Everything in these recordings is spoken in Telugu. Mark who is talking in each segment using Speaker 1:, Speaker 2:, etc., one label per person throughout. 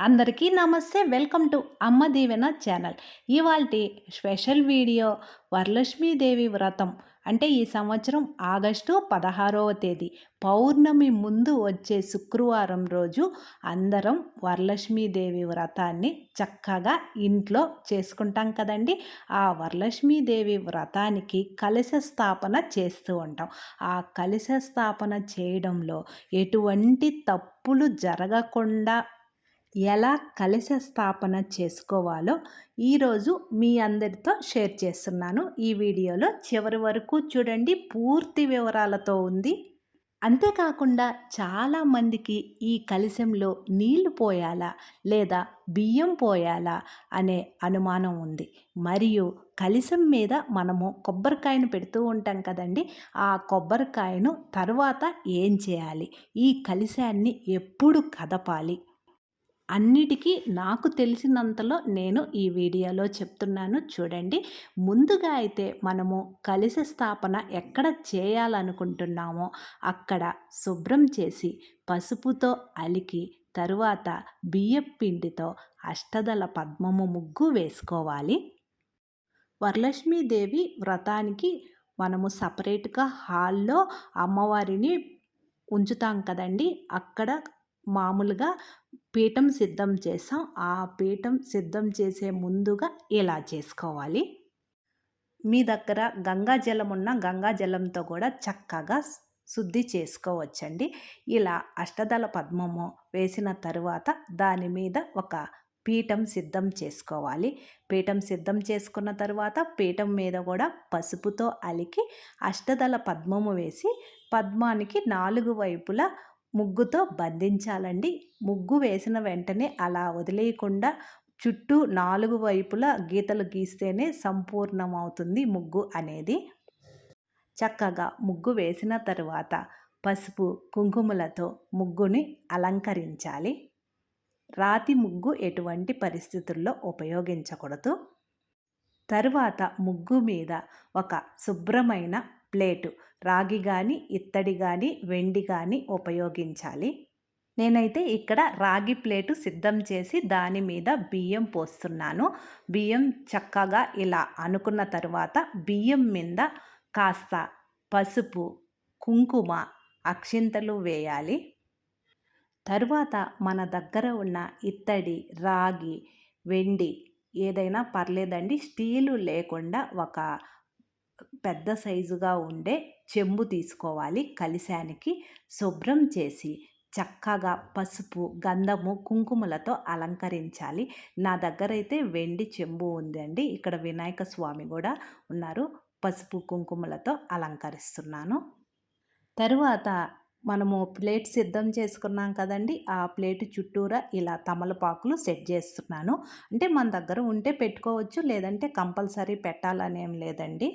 Speaker 1: అందరికీ నమస్తే. Welcome to Amma Deevena channel. ఇవాల్టి స్పెషల్ వీడియో వరలక్ష్మీదేవి వ్రతం. అంటే ఈ సంవత్సరం ఆగస్టు పదహారవ తేదీ. పౌర్ణమి ముందు వచ్చే శుక్రవారం రోజు అందరం వరలక్ష్మీదేవి వ్రతాన్ని చక్కగా ఇంట్లో చేసుకుంటాం కదండి. ఆ వరలక్ష్మీదేవి వ్రతానికి కలశ స్థాపన చేస్తూ ఉంటాం. ఆ కలశ స్థాపన చేయడంలో ఎటువంటి తప్పులు జరగకుండా ఎలా కలశ స్థాపన చేసుకోవాలో ఈరోజు మీ అందరితో షేర్ చేస్తున్నాను. ఈ వీడియోలో చివరి వరకు చూడండి. పూర్తి వివరాలతో ఉంది. అంతేకాకుండా చాలామందికి ఈ కలశంలో నీళ్ళు పోయాలా లేదా బియ్యం పోయాలా అనే అనుమానం ఉంది. మరియు కలశం మీద మనము కొబ్బరికాయను పెడుతూ ఉంటాం కదండి. ఆ కొబ్బరికాయను తర్వాత ఏం చేయాలి? ఈ కలశాన్ని ఎప్పుడు కదపాలి? అన్నిటికీ నాకు తెలిసినంతలో నేను ఈ వీడియోలో చెప్తున్నాను. చూడండి. ముందుగా అయితే మనము కలిసి స్థాపన ఎక్కడ చేయాలనుకుంటున్నామో అక్కడ శుభ్రం చేసి పసుపుతో అలికి తరువాత బియ్యపిండితో అష్టదల పద్మము ముగ్గు వేసుకోవాలి. వరలక్ష్మీదేవి వ్రతానికి మనము సపరేట్గా హాల్లో అమ్మవారిని ఉంచుతాం కదండి. అక్కడ మామూలుగా పీఠం సిద్ధం చేసాం. ఆ పీఠం సిద్ధం చేసే ముందుగా ఇలా చేసుకోవాలి? మీ దగ్గర గంగా జలం ఉన్న గంగా జలంతో కూడా చక్కగా శుద్ధి చేసుకోవచ్చండి. ఇలా అష్టదళ పద్మము వేసిన తరువాత దాని మీద ఒక పీఠం సిద్ధం చేసుకోవాలి. పీఠం సిద్ధం చేసుకున్న తర్వాత పీఠం మీద కూడా పసుపుతో అలికి అష్టదళ పద్మము వేసి పద్మానికి నాలుగు వైపులా ముగ్గుతో బంధించాలండి. ముగ్గు వేసిన వెంటనే అలా వదిలేయకుండా చుట్టూ నాలుగు వైపులా గీతలు గీస్తేనే సంపూర్ణమవుతుంది ముగ్గు అనేది. చక్కగా ముగ్గు వేసిన తరువాత పసుపు కుంకుమలతో ముగ్గుని అలంకరించాలి. రాతి ముగ్గు ఎటువంటి పరిస్థితుల్లో ఉపయోగించకూడదు. తరువాత ముగ్గు మీద ఒక శుభ్రమైన ప్లేటు. రాగి కానీ ఇత్తడి కానీ వెండి కానీ ఉపయోగించాలి. నేనైతే ఇక్కడ రాగి ప్లేటు సిద్ధం చేసి దాని మీద బియ్యం పోస్తున్నాను. బియ్యం చక్కగా ఇలా అనుకున్న తర్వాత బియ్యం మీద కాస్త పసుపు కుంకుమ అక్షింతలు వేయాలి. తరువాత మన దగ్గర ఉన్న ఇత్తడి రాగి వెండి ఏదైనా పర్లేదండి. స్టీలు లేకుండా ఒక పెద్ద సైజుగా ఉండే చెంబు తీసుకోవాలి. కలిశానికి శుభ్రం చేసి చక్కగా పసుపు గంధము కుంకుమలతో అలంకరించాలి. నా దగ్గర అయితే వెండి చెంబు ఉందండి. ఇక్కడ వినాయక స్వామి కూడా ఉన్నారు. పసుపు కుంకుమలతో అలంకరిస్తున్నాను. తరువాత మనము ప్లేట్ సిద్ధం చేసుకున్నాం కదండి. ఆ ప్లేట్ చుట్టూరా ఇలా తమలపాకులు సెట్ చేస్తున్నాను. అంటే మన దగ్గర ఉంటే పెట్టుకోవచ్చు లేదంటే కంపల్సరీ పెట్టాలనేం లేదండి.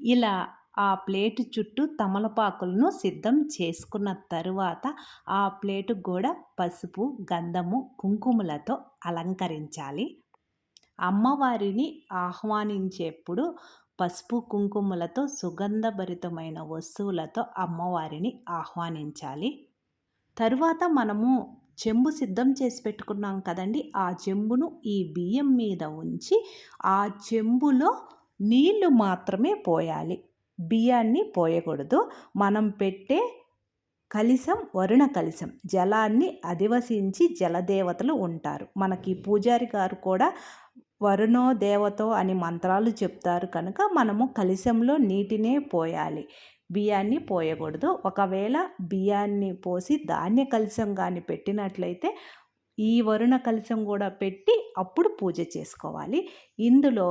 Speaker 1: ఇలా ఆ ప్లేటు చుట్టూ తమలపాకులను సిద్ధం చేసుకున్న తరువాత ఆ ప్లేటు కూడా పసుపు గంధము కుంకుమలతో అలంకరించాలి. అమ్మవారిని ఆహ్వానించేప్పుడు పసుపు కుంకుమలతో సుగంధభరితమైన వస్తువులతో అమ్మవారిని ఆహ్వానించాలి. తరువాత మనము చెంబు సిద్ధం చేసి పెట్టుకున్నాం కదండి. ఆ చెంబును ఈ బియ్యం మీద ఉంచి ఆ చెంబులో నీళ్ళు మాత్రమే పోయాలి. బియ్యాన్ని పోయకూడదు. మనం పెట్టే కలిసం వరుణ కలిసం జలాన్ని అధివసించి జలదేవతలు ఉంటారు. మనకి పూజారి గారు కూడా వరుణో దేవతో అని మంత్రాలు చెప్తారు కనుక మనము కలిసంలో నీటినే పోయాలి. బియ్యాన్ని పోయకూడదు. ఒకవేళ బియ్యాన్ని పోసి ధాన్య కలిసం కానీ పెట్టినట్లయితే ఈ వరుణ కలిసం కూడా పెట్టి అప్పుడు పూజ చేసుకోవాలి. ఇందులో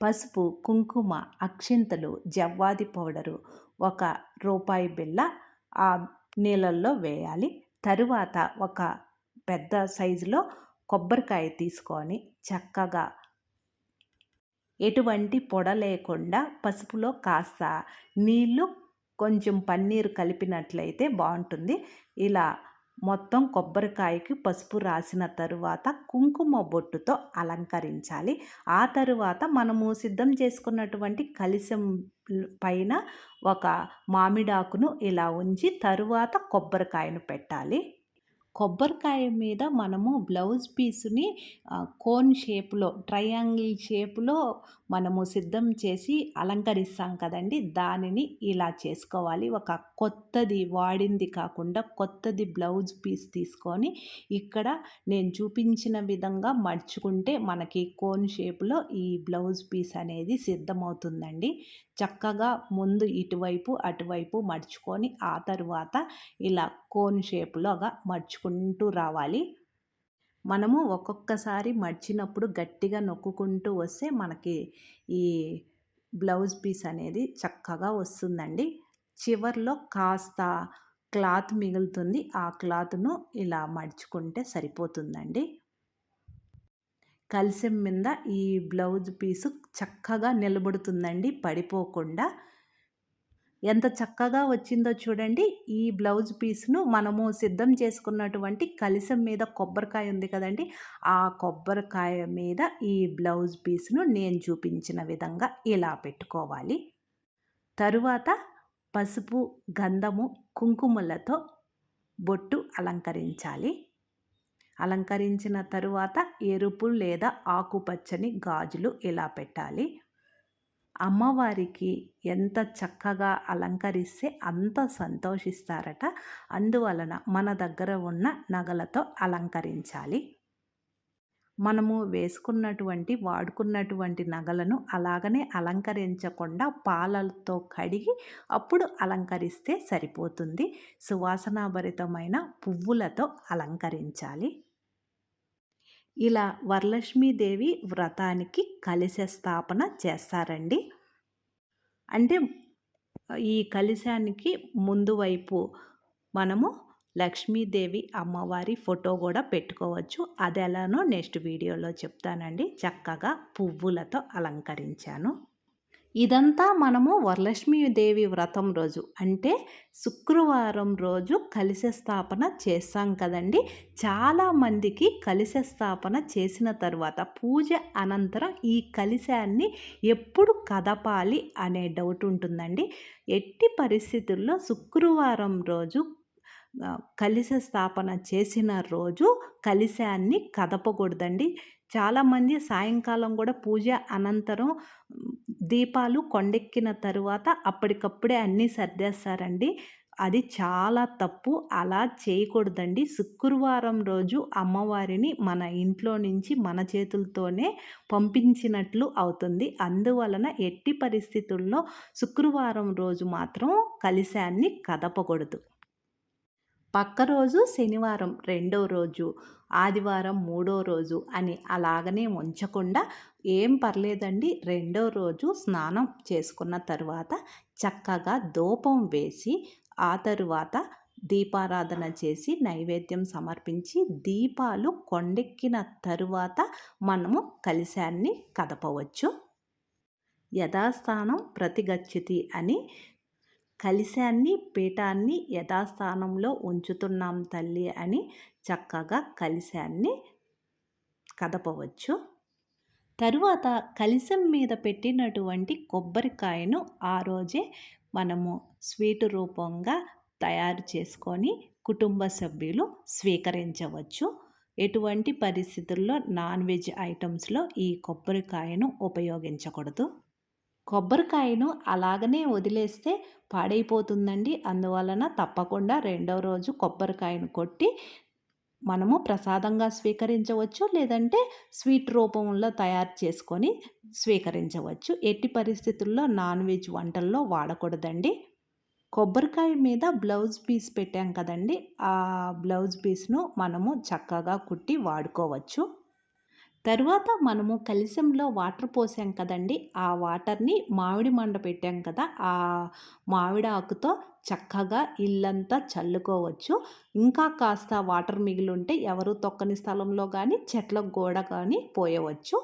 Speaker 1: పసుపు కుంకుమ అక్షింతలు జవ్వాది పౌడరు ఒక రూపాయి బిళ్ళ ఆ నీళ్ళల్లో వేయాలి. తరువాత ఒక పెద్ద సైజులో కొబ్బరికాయ తీసుకొని చక్కగా ఎటువంటి పొడ లేకుండా పసుపులో కాస్త నీళ్ళు కొంచెం పన్నీరు కలిపినట్లయితే బాగుంటుంది. ఇలా మొత్తం కొబ్బరికాయకి పసుపు రాసిన తరువాత కుంకుమ బొట్టుతో అలంకరించాలి. ఆ తరువాత మనము సిద్ధం చేసుకున్నటువంటి కలిసం పైన ఒక మామిడాకును ఇలా ఉంచి తరువాత కొబ్బరికాయను పెట్టాలి. కొబ్బరికాయ మీద మనము బ్లౌజ్ పీస్‌ని కోన్ షేప్‌లో ట్రయాంగిల్ షేప్‌లో మనము సిద్ధం చేసి అలంకరిస్తాం కదండీ! దానిని ఇలా చేసుకోవాలి. ఒక కొత్తది వాడింది కాకుండా కొత్తది బ్లౌజ్ పీస్ తీసుకొని ఇక్కడ నేను చూపించిన విధంగా మడుచుకుంటే మనకి కోన్ షేప్‌లో ఈ బ్లౌజ్ పీస్ అనేది సిద్ధమవుతుందండి. చక్కగా ముందు ఇటువైపు, అటువైపు మడుచుకొని ఆ తరువాత ఇలా కోన్ షేప్‌లోగా మడుచుకుంటూ రావాలి. మనము ఒక్కొక్కసారి మడిచినప్పుడు గట్టిగా నొక్కుకుంటూ వస్తే మనకి ఈ బ్లౌజ్ పీస్ అనేది చక్కగా వస్తుందండి. చివర్లో కాస్త క్లాత్ మిగులుతుంది. ఆ క్లాత్‌ను ఇలా మడుచుకుంటే సరిపోతుందండి. కలశం మీద ఈ బ్లౌజ్ పీసు చక్కగా నిలబడుతుందండి పడిపోకుండా. ఎంత చక్కగా వచ్చిందో చూడండి. ఈ బ్లౌజ్ పీస్‌ను మనము సిద్ధం చేసుకున్నటువంటి కలిసం మీద కొబ్బరికాయ ఉంది కదండీ! ఆ కొబ్బరికాయ మీద ఈ బ్లౌజ్ పీస్‌ను నేను చూపించిన విధంగా ఇలా పెట్టుకోవాలి. తరువాత పసుపు, గంధము, కుంకుమలతో బొట్టు అలంకరించాలి. అలంకరించిన తరువాత ఎరుపు లేదా ఆకుపచ్చని గాజులు ఇలా పెట్టాలి. అమ్మవారికి ఎంత చక్కగా అలంకరిస్తే అంత సంతోషిస్తారట. అందువలన మన దగ్గర ఉన్న నగలతో అలంకరించాలి. మనము వేసుకున్నటువంటి, వాడుకున్నటువంటి నగలను అలాగనే అలంకరించకుండా పాలతో కడిగి అప్పుడు అలంకరిస్తే సరిపోతుంది. సువాసనాభరితమైన పువ్వులతో అలంకరించాలి. ఇలా వరలక్ష్మీదేవి వ్రతానికి కలిశ స్థాపన చేస్తారండి. అంటే ఈ కలిశానికి ముందు వైపు మనము లక్ష్మీదేవి అమ్మవారి ఫోటో కూడా పెట్టుకోవచ్చు. అది ఎలానో నెక్స్ట్ వీడియోలో చెప్తానండి. చక్కగా పువ్వులతో అలంకరించాను. ఇదంతా మనము వరలక్ష్మీదేవి వ్రతం రోజు అంటే శుక్రవారం రోజు కలశ స్థాపన చేస్తాం కదండీ! చాలామందికి కలశ స్థాపన చేసిన తర్వాత పూజ అనంతరం ఈ కలిశాన్ని ఎప్పుడు కదపాలి అనే డౌట్ ఉంటుందండి. ఎట్టి పరిస్థితుల్లో శుక్రవారం రోజు ఆహ్, స్థాపన చేసిన రోజు కలిశాన్ని కదపకూడదండి. చాలామంది సాయంకాలం కూడా పూజ అనంతరం దీపాలు కొండెక్కిన తరువాత అప్పటికప్పుడే అన్నీ సర్దేస్తారండి. అది చాలా తప్పు. అలా చేయకూడదండి. శుక్రవారం రోజు అమ్మవారిని మన ఇంట్లో నుంచి మన చేతులతోనే పంపించినట్లు అవుతుంది. అందువలన ఎట్టి పరిస్థితుల్లో శుక్రవారం రోజు మాత్రం కలిశాన్ని కదపకూడదు. పక్క రోజు శనివారం రెండో రోజు, ఆదివారం మూడో రోజు అని అలాగనే ఉంచకుండా ఏం పర్లేదండి. రెండో రోజు స్నానం చేసుకున్న తర్వాత చక్కగా ధూపం వేసి ఆ తరువాత దీపారాధన చేసి నైవేద్యం సమర్పించి దీపాలు కొండెక్కిన తరువాత మనము కలశాన్ని కదపవచ్చు. యథాస్థానం ప్రతిగచ్చతి అని కలిశాన్ని పీఠాన్ని యథాస్థానంలో ఉంచుతున్నాం తల్లి అని చక్కగా కలిశాన్ని కదపవచ్చు. తరువాత కలిశం మీద పెట్టినటువంటి కొబ్బరికాయను ఆ రోజే మనము స్వీటు రూపంగా తయారు చేసుకొని కుటుంబ సభ్యులు స్వీకరించవచ్చు. ఎటువంటి పరిస్థితుల్లో నాన్ వెజ్ ఐటమ్స్లో ఈ కొబ్బరికాయను ఉపయోగించకూడదు. కొబ్బరికాయను అలాగనే వదిలేస్తే పాడైపోతుందండి. అందువలన తప్పకుండా రెండో రోజు కొబ్బరికాయను కొట్టి మనము ప్రసాదంగా స్వీకరించవచ్చు. లేదంటే స్వీట్ రూపంలో తయారు చేసుకొని స్వీకరించవచ్చు. ఎట్టి పరిస్థితుల్లో నాన్ వెజ్ వంటల్లో వాడకూడదండి. కొబ్బరికాయ మీద బ్లౌజ్ పీస్ పెట్టాం కదండీ! ఆ బ్లౌజ్ పీస్‌ను మనము చక్కగా కుట్టి వాడుకోవచ్చు. తరువాత మనము కలిసంలో వాటర్ పోసాం కదండీ! ఆ వాటర్‌ని మామిడి మండ పెట్టాం కదా! ఆ మామిడాకుతో చక్కగా ఇల్లంతా చల్లుకోవచ్చు. ఇంకా కాస్త వాటర్ మిగిలుంటే ఎవరు తొక్కని స్థలంలో కానీ చెట్ల గోడ కానీ పోయవచ్చు.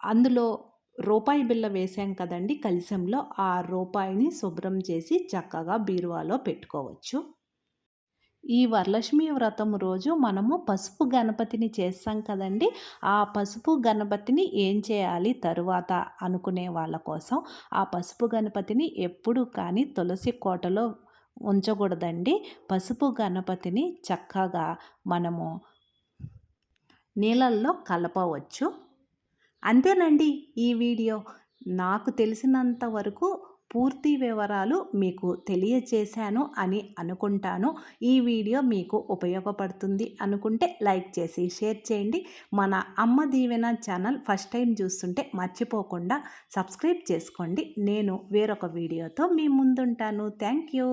Speaker 1: అందులో రూపాయి బిళ్ళ వేసాం కదండీ కలిసంలో ఆ రూపాయిని శుభ్రం చేసి చక్కగా బీరువాలో పెట్టుకోవచ్చు. ఈ వరలక్ష్మి వ్రతం రోజు మనము పసుపు గణపతిని చేస్తాం కదండీ! ఆ పసుపు గణపతిని ఏం చేయాలి తరువాత అనుకునే వాళ్ళ కోసం. ఆ పసుపు గణపతిని ఎప్పుడు కానీ తులసి కోటలో ఉంచకూడదండి. పసుపు గణపతిని చక్కగా మనము నీళ్ళల్లో కలపవచ్చు. అంతేనండి ఈ వీడియో. నాకు తెలిసినంత వరకు పూర్తి వివరాలు మీకు తెలియచేశాను అని అనుకుంటాను. ఈ వీడియో మీకు ఉపయోగపడుతుంది అనుకుంటే లైక్ చేసి షేర్ చేయండి. మన అమ్మ దీవెన ఛానల్ ఫస్ట్ టైం చూస్తుంటే మర్చిపోకుండా సబ్స్క్రైబ్ చేసుకోండి. నేను వేరొక వీడియోతో మీ ముందుంటాను. Thank you.